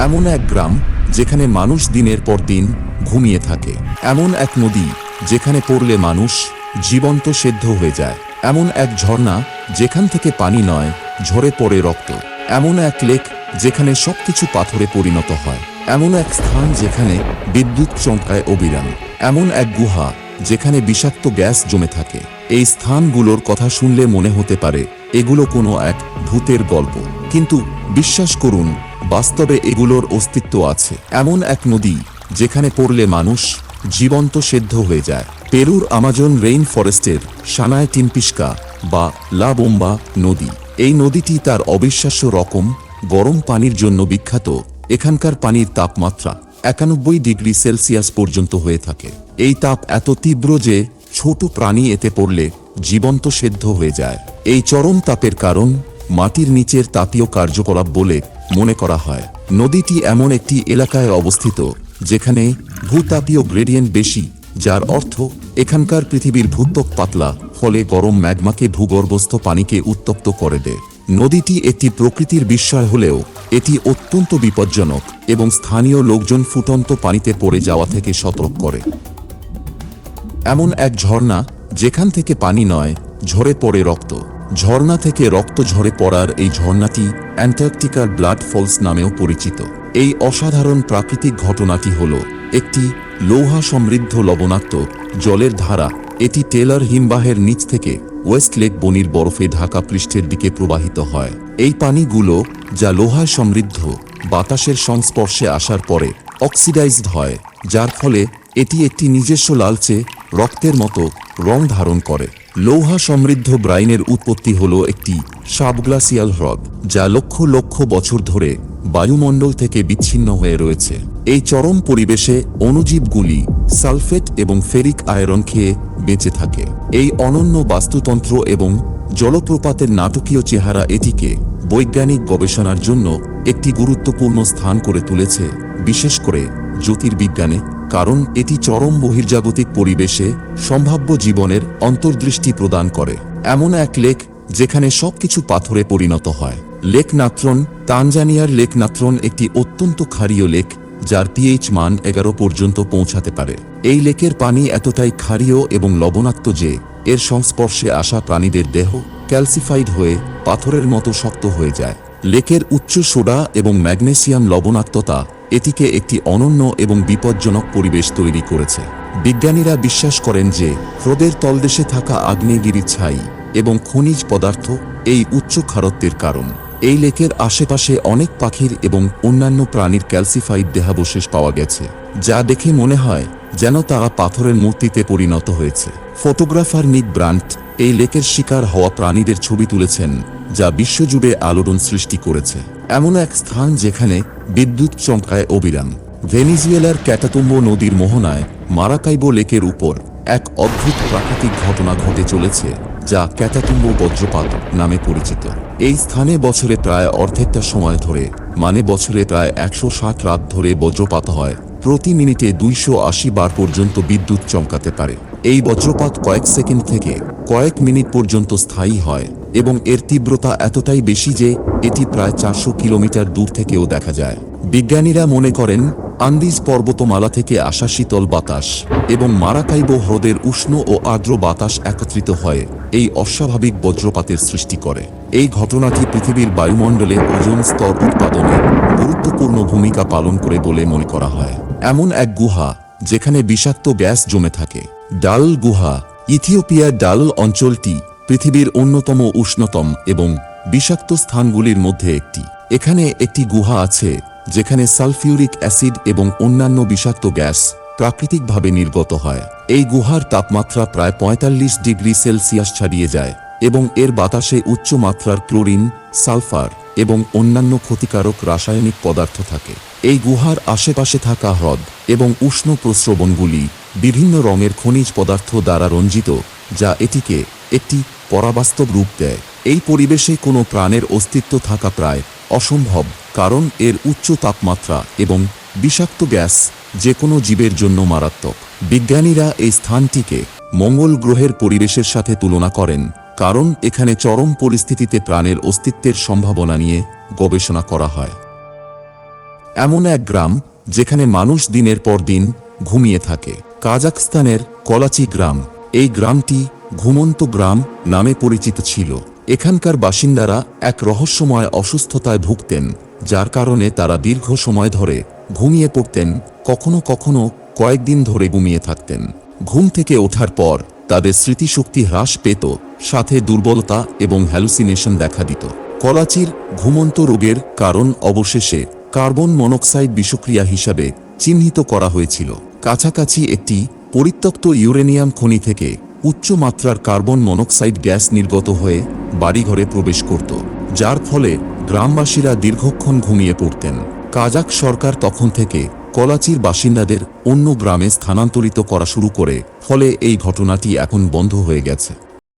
এমন এক গ্রাম যেখানে মানুষ দিনের পর দিন ঘুমিয়ে থাকে। এমন এক নদী যেখানে পড়লে মানুষ জীবন্ত সেদ্ধ হয়ে যায়। এমন এক ঝর্ণা যেখান থেকে পানি নয়, ঝরে পড়ে রক্ত। এমন এক লেক যেখানে সবকিছু পাথরে পরিণত হয়। এমন এক স্থান যেখানে বিদ্যুৎ চমকায় অবিরাম। এমন এক গুহা যেখানে বিষাক্ত গ্যাস জমে থাকে। এই স্থানগুলোর কথা শুনলে মনে হতে পারে, এগুলো কোনো এক ভূতের গল্প। কিন্তু বিশ্বাস করুন বাস্তবে এগুলোর অস্তিত্ব আছে। এমন এক নদী যেখানে পড়লে মানুষ জীবন্ত সেদ্ধ হয়ে যায়। পেরুর আমাজন রেইন ফরেস্টের সানায় টিম্পিস্কা বা লা বোম্বা নদী। এই নদীটি তার অবিশ্বাস্য রকম গরম পানির জন্য বিখ্যাত। এখানকার পানির তাপমাত্রা একানব্বই ডিগ্রি সেলসিয়াস পর্যন্ত হয়ে থাকে। এই তাপ এত তীব্র যে ছোট প্রাণী এতে পড়লে জীবন্ত সেদ্ধ হয়ে যায়। এই চরম তাপের কারণ মাটির নিচের তাপীয় কার্যকলাপ বলে মনে করা হয়। নদীটি এমন একটি এলাকায় অবস্থিত, যেখানে ভূতাপীয় গ্রেডিয়েন্ট বেশি, যার অর্থ এখানকার পৃথিবীর ভূত্বক পাতলা, ফলে গরম ম্যাগমাকে ভূগর্ভস্থ পানিকে উত্তপ্ত করে দেয়। নদীটি একটি প্রকৃতির বিস্ময় হলেও এটি অত্যন্ত বিপজ্জনক এবং স্থানীয় লোকজন ফুটন্ত পানিতে পড়ে যাওয়া থেকে সতর্ক করে। এমন এক ঝর্ণা, যেখান থেকে পানি নয়, ঝরে পড়ে রক্ত। ঝর্ণা থেকে রক্ত ঝরে পড়ার এই ঝর্ণাটি অ্যান্টার্কটিকার ব্লাড ফলস নামেও পরিচিত। এই অসাধারণ প্রাকৃতিক ঘটনাটি হল একটি লৌহা সমৃদ্ধ লবণাক্ত জলের ধারা। এটি টেলার হিমবাহের নিচ থেকে ওয়েস্ট লেক বনির বরফে ঢাকা পৃষ্ঠের দিকে প্রবাহিত হয়। এই পানিগুলো, যা লোহায় সমৃদ্ধ, বাতাসের সংস্পর্শে আসার পরে অক্সিডাইজড হয়, যার ফলে এটি একটি নিজস্ব লালচে রক্তের মতো রং ধারণ করে। লৌহা সমৃদ্ধ ব্রাইনের উৎপত্তি হল একটি সাবগ্লাসিয়াল হ্রদ, যা লক্ষ লক্ষ বছর ধরে বায়ুমণ্ডল থেকে বিচ্ছিন্ন হয়ে রয়েছে। এই চরম পরিবেশে অণুজীবগুলি সালফেট এবং ফেরিক আয়রন খেয়ে বেঁচে থাকে। এই অনন্য বাস্তুতন্ত্র এবং জলপ্রপাতের নাটকীয় চেহারা এটিকে বৈজ্ঞানিক গবেষণার জন্য একটি গুরুত্বপূর্ণ স্থান করে তুলেছে, বিশেষ করে জ্যোতির্বিজ্ঞানে। কারণ এটি চরম বহির্জাগতিক পরিবেশে সম্ভাব্য জীবনের অন্তর্দৃষ্টি প্রদান করে। এমন এক লেক যেখানে সবকিছু পাথরে পরিণত হয়। লেক নাত্রন, তানজানিয়ার লেক নাত্রন একটি অত্যন্ত ক্ষারীয় লেক, যার পিএইচ মান এগারো পর্যন্ত পৌঁছাতে পারে। এই লেকের পানি এতটাই ক্ষারীয় এবং লবণাক্ত যে, এর সংস্পর্শে আসা প্রাণীদের দেহ ক্যালসিফাইড হয়ে পাথরের মতো শক্ত হয়ে যায়। লেকের উচ্চ সোডা এবং ম্যাগনেসিয়াম লবণাক্ততা এটিকে একটি অনন্য এবং বিপজ্জনক পরিবেশ তৈরি করেছে। বিজ্ঞানীরা বিশ্বাস করেন যে, হ্রদের তলদেশে থাকা আগ্নেয়গিরি ছাই এবং খনিজ পদার্থ এই উচ্চ খারত্বের কারণ। এই লেকের আশেপাশে অনেক পাখির এবং অন্যান্য প্রাণীর ক্যালসিফাইড দেহাবশেষ পাওয়া গেছে, যা দেখে মনে হয় যেন তারা পাথরের মূর্তিতে পরিণত হয়েছে। ফটোগ্রাফার নিক ব্রান্ট এই লেকের শিকার হওয়া প্রাণীদের ছবি তুলেছেন যা বিশ্বজুড়ে আলোড়ন সৃষ্টি করেছে। এমন এক স্থান যেখানে বিদ্যুৎ চমকায় অবিরাম। ভেনিজুয়েলার ক্যাটাতুম্বো নদীর মোহনায় মারাকাইবো লেকের উপর এক অদ্ভুত প্রাকৃতিক ঘটনা ঘটে চলেছে, যা ক্যাটাতুম্বো বজ্রপাত নামে পরিচিত। এই স্থানে বছরে প্রায় অর্ধেকটা সময় ধরে মানে বছরে প্রায় একশো ষাট রাত ধরে বজ্রপাত হয়, প্রতি মিনিটে দুইশো আশি বার পর্যন্ত বিদ্যুৎ চমকাতে পারে। এই বজ্রপাত কয়েক সেকেন্ড থেকে কয়েক মিনিট পর্যন্ত স্থায়ী হয়। এবং এর তীব্রতা এতটাই বেশি যে এটি প্রায় চারশো কিলোমিটার দূর থেকেও দেখা যায়। বিজ্ঞানীরা মনে করেন, আন্দিজ পর্বতমালা থেকে আসা শীতল বাতাস এবং মারাকাইবো হ্রদের উষ্ণ ও আর্দ্র বাতাস একত্রিত হয়ে এই অস্বাভাবিক বজ্রপাতের সৃষ্টি করে। এই ঘটনাটি পৃথিবীর বায়ুমণ্ডলে ওজন স্তর উৎপাদনে গুরুত্বপূর্ণ ভূমিকা পালন করে বলে মনে করা হয়। এমন এক গুহা যেখানে বিষাক্ত গ্যাস জমে থাকে। ডাল গুহা, ইথিওপিয়ার ডাল অঞ্চলটি পৃথিবীর অন্যতম উষ্ণতম এবং বিষাক্ত স্থানগুলির মধ্যে একটি। এখানে একটি গুহা আছে, যেখানে সালফিউরিক অ্যাসিড এবং অন্যান্য বিষাক্ত গ্যাস প্রাকৃতিকভাবে নির্গত হয়। এই গুহার তাপমাত্রা প্রায় পঁয়তাল্লিশ ডিগ্রি সেলসিয়াস ছাড়িয়ে যায় এবং এর বাতাসে উচ্চ মাত্রার ক্লোরিন, সালফার এবং অন্যান্য ক্ষতিকারক রাসায়নিক পদার্থ থাকে। এই গুহার আশেপাশে থাকা হ্রদ এবং উষ্ণ প্রস্রবণগুলি বিভিন্ন রঙের খনিজ পদার্থ দ্বারা রঞ্জিত, যা এটিকে একটি পরাবাস্তব রূপ দেয়। এই পরিবেশে কোনো প্রাণের অস্তিত্ব থাকা প্রায় অসম্ভব, কারণ এর উচ্চ তাপমাত্রা এবং বিষাক্ত গ্যাস যে কোনো জীবের জন্য মারাত্মক। বিজ্ঞানীরা এই স্থানটিকে মঙ্গল গ্রহের পরিবেশের সাথে তুলনা করেন, কারণ এখানে চরম পরিস্থিতিতে প্রাণের অস্তিত্বের সম্ভাবনা নিয়ে গবেষণা করা হয়। এমন এক গ্রাম, যেখানে মানুষ দিনের পর দিন ঘুমিয়ে থাকে। কাজাকস্তানের কলাচি গ্রাম, এই গ্রামটি ঘুমন্ত গ্রাম নামে পরিচিত ছিল। এখানকার বাসিন্দারা এক রহস্যময় অসুস্থতায় ভুগতেন, যার কারণে তারা দীর্ঘ সময় ধরে ঘুমিয়ে পড়তেন, কখনো কখনো কয়েকদিন ধরে ঘুমিয়ে থাকতেন। ঘুম থেকে ওঠার পর তাদের স্মৃতিশক্তি হ্রাস পেত, সাথে দুর্বলতা এবং হ্যালুসিনেশন দেখা দিত। কলাচির ঘুমন্ত রোগের কারণ অবশেষে কার্বন মনোক্সাইড বিষক্রিয়া হিসাবে চিহ্নিত করা হয়েছিল। কাছাকাছি একটি পরিত্যক্ত ইউরেনিয়াম খনি থেকে উচ্চ মাত্রার কার্বন মনোক্সাইড গ্যাস নির্গত হয়ে বাড়িঘরে প্রবেশ করত, যার ফলে গ্রামবাসীরা দীর্ঘক্ষণ ঘুমিয়ে পড়তেন। কাজাক সরকার তখন থেকে কলাচির বাসিন্দাদের অন্য গ্রামে স্থানান্তরিত করা শুরু করে, ফলে এই ঘটনাটি এখন বন্ধ হয়ে গেছে।